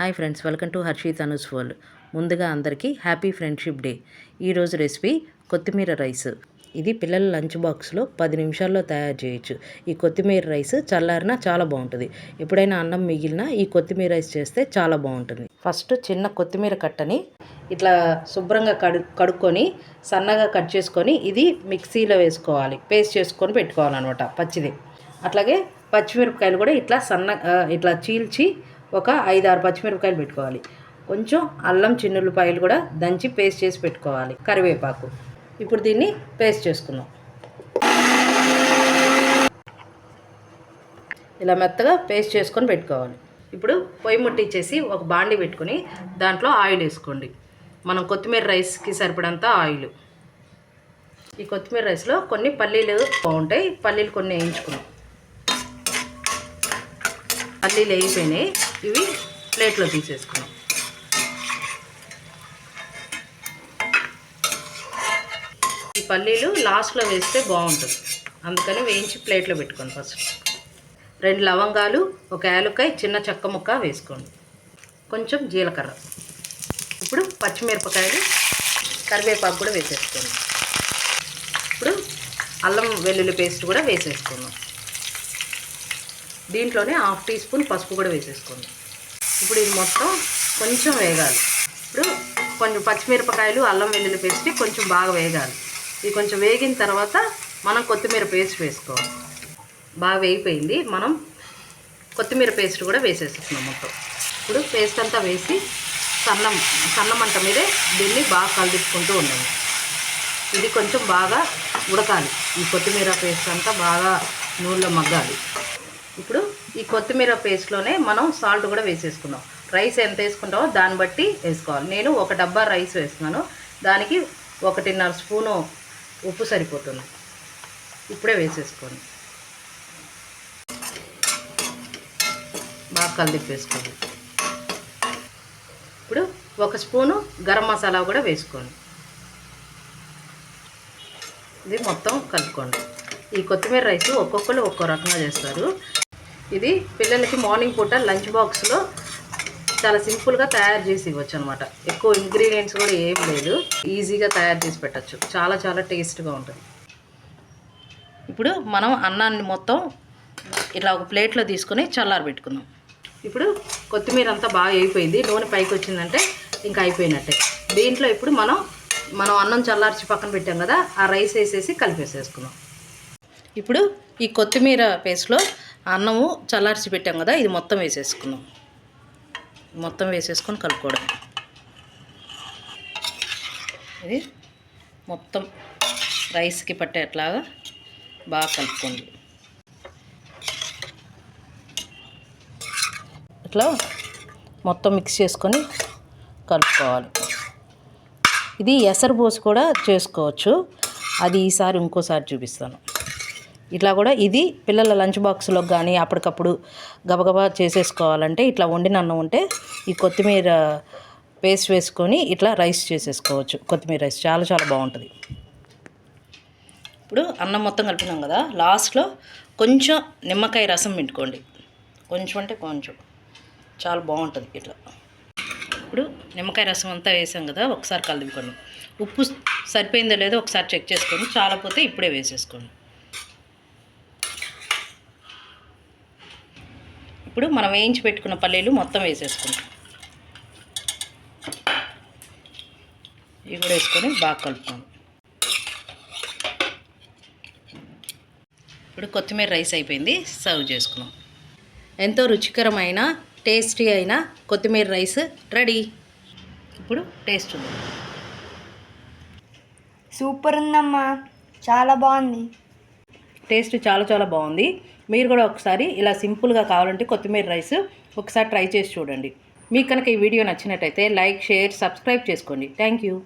Hi friends welcome to Harshith Anu's world. ముందుగా అందరికీ happy friendship day. ఈరోజు recipe కొత్తిమీర రైస్. ఇది పిల్లల లంచ్ బాక్స్లో పది నిమిషాల్లో తయారు చేయొచ్చు. ఈ కొత్తిమీర రైస్ చల్లారినా చాలా బాగుంటుంది. ఎప్పుడైనా అన్నం మిగిలినా ఈ కొత్తిమీర రైస్ చేస్తే చాలా బాగుంటుంది. ఫస్ట్ చిన్న కొత్తిమీర కట్టని ఇట్లా శుభ్రంగా కడు కడుక్కొని సన్నగా కట్ చేసుకొని ఇది మిక్సీలో వేసుకోవాలి. పేస్ట్ చేసుకొని పెట్టుకోవాలన్నమాట పచ్చిది. అట్లాగే పచ్చిమిరపకాయలు కూడా ఇట్లా సన్న ఇట్లా చీల్చి ఒక ఐదు ఆరు పచ్చిమిరపకాయలు పెట్టుకోవాలి. కొంచెం అల్లం చిన్నుల్లిపాయలు కూడా దంచి పేస్ట్ చేసి పెట్టుకోవాలి. కరివేపాకు. ఇప్పుడు దీన్ని పేస్ట్ చేసుకుందాం. ఇలా మెత్తగా పేస్ట్ చేసుకొని పెట్టుకోవాలి. ఇప్పుడు పొయ్యి ముట్టించేసి ఒక బాండి పెట్టుకుని దాంట్లో ఆయిల్ వేసుకోండి. మనం కొత్తిమీర రైస్కి సరిపడంత ఆయిల్. ఈ కొత్తిమీర రైస్లో కొన్ని పల్లీలు బాగుంటాయి. పల్లీలు కొన్ని వేయించుకున్నాం పల్లీలు వేయిపోయినాయి ఇవి ప్లేట్లో తీసేసుకున్నాం. ఈ పల్లీలు లాస్ట్లో వేస్తే బాగుంటుంది. అందుకని వేయించి ప్లేట్లో పెట్టుకోండి ఫస్ట్. రెండు లవంగాలు ఒక యాలుకాయ చిన్న చెక్క ముక్క వేసుకోండి. కొంచెం జీలకర్ర. ఇప్పుడు పచ్చిమిరపకాయలు కరివేపాకు కూడా వేసేసుకోండి. ఇప్పుడు అల్లం వెల్లుల్లి పేస్ట్ కూడా వేసేసుకుందాం. దీంట్లోనే హాఫ్ టీ స్పూన్ పసుపు కూడా వేసేసుకోండి. ఇప్పుడు ఇది మొత్తం కొంచెం వేగాలి. ఇప్పుడు కొంచెం పచ్చిమిరపకాయలు అల్లం వెల్లుల్లి పేస్ట్ కొంచెం బాగా వేగాలి. ఇది కొంచెం వేగిన తర్వాత మనం కొత్తిమీర పేస్ట్ వేసుకోవాలి. బాగా వేగిపోయింది. మనం కొత్తిమీర పేస్ట్ కూడా వేసేసుకున్నాం మొత్తం. ఇప్పుడు పేస్ట్ అంతా వేసి సన్నం సన్నమంట మీదే దీన్ని బాగా కలిపించుకుంటూ ఉండాలి ఇది కొంచెం బాగా ఉడకాలి. ఈ కొత్తిమీర పేస్ట్ అంతా బాగా నూనెలో మగ్గాలి. ఇప్పుడు ఈ కొత్తిమీర పేస్ట్లోనే మనం సాల్ట్ కూడా వేసేసుకుందాం. రైస్ ఎంత వేసుకుంటామో దాన్ని బట్టి వేసుకోవాలి. నేను ఒక డబ్బా రైస్ వేస్తున్నాను. దానికి ఒకటిన్నర స్పూను ఉప్పు సరిపోతుంది. ఇప్పుడే వేసేసుకోండి. బాగా కలిపేసుకోండి. ఇప్పుడు ఒక స్పూను గరం మసాలా కూడా వేసుకోండి. ఇది మొత్తం కలుపుకోండి. ఈ కొత్తిమీర రైస్ ఒక్కొక్కరు ఒక్కో రకంగా చేస్తారు. ఇది పిల్లలకి మార్నింగ్ పూట లంచ్ బాక్స్లో చాలా సింపుల్గా తయారు చేసి ఇవ్వచ్చు అనమాట ఎక్కువ ఇంగ్రీడియంట్స్ కూడా ఏం లేదు. ఈజీగా తయారు చేసి పెట్టచ్చు. చాలా చాలా టేస్ట్గా ఉంటుంది. ఇప్పుడు మనం అన్నాన్ని మొత్తం ఇట్లా ఒక ప్లేట్లో తీసుకొని చల్లారి పెట్టుకుందాం. ఇప్పుడు కొత్తిమీర అంతా బాగా అయిపోయింది. నూనె పైకి వచ్చిందంటే ఇంకా అయిపోయినట్టే. దీంట్లో ఇప్పుడు మనం మనం అన్నం చల్లార్చి పక్కన పెట్టాం కదా ఆ రైస్ వేసేసి కలిపేసేసుకుందాం. ఇప్పుడు ఈ కొత్తిమీర పేస్ట్లో అన్నము చల్లార్చి పెట్టాం కదా ఇది మొత్తం వేసేసుకుందాం. మొత్తం వేసేసుకొని కలుపుకోవడం ఇది మొత్తం రైస్కి పట్టేట్లాగా బాగా కలుపుకోండి. ఇట్లా మొత్తం మిక్స్ చేసుకొని కలుపుకోవాలి. ఇది ఎసరు పోసి కూడా చేసుకోవచ్చు. అది ఈసారి ఇంకోసారి చూపిస్తాను. ఇట్లా కూడా ఇది పిల్లల లంచ్ బాక్స్లో కానీ అప్పటికప్పుడు గబగబా చేసేసుకోవాలంటే ఇట్లా వండిన అన్నం ఉంటే ఈ కొత్తిమీర పేస్ట్ వేసుకొని ఇట్లా రైస్ చేసేసుకోవచ్చు. కొత్తిమీర రైస్ చాలా చాలా బాగుంటుంది. ఇప్పుడు అన్నం మొత్తం కలిపినాం కదా లాస్ట్లో కొంచెం నిమ్మకాయ రసం పిండుకోండి. కొంచెం అంటే కొంచెం. చాలా బాగుంటుంది ఇట్లా. ఇప్పుడు నిమ్మకాయ రసం అంతా వేసాం కదా ఒకసారి కలుపుకోండి. ఉప్పు సరిపోయిందో లేదో ఒకసారి చెక్ చేసుకోండి చాలా పోతే ఇప్పుడే వేసేసుకోండి. ఇప్పుడు మనం వేయించి పెట్టుకున్న పల్లీలు మొత్తం వేసేసుకుంటాం ఇవి కూడా వేసుకొని బాగా కలుపుకోండి ఇప్పుడు కొత్తిమీర రైస్ అయిపోయింది సర్వ్ చేసుకున్నాం ఎంతో రుచికరమైన టేస్టీ అయిన కొత్తిమీర రైస్ రెడీ. ఇప్పుడు టేస్ట్ ఉంది సూపర్ ఉందమ్మా చాలా బాగుంది. టేస్ట్ చాలా చాలా బాగుంది. మీరు కూడా ఒకసారి ఇలా సింపుల్గా కావాలంటే కొత్తిమీర రైస్ ఒకసారి ట్రై చేసి చూడండి. మీకు కనుక ఈ వీడియో నచ్చినట్టయితే లైక్ షేర్ సబ్స్క్రైబ్ చేసుకోండి. Thank you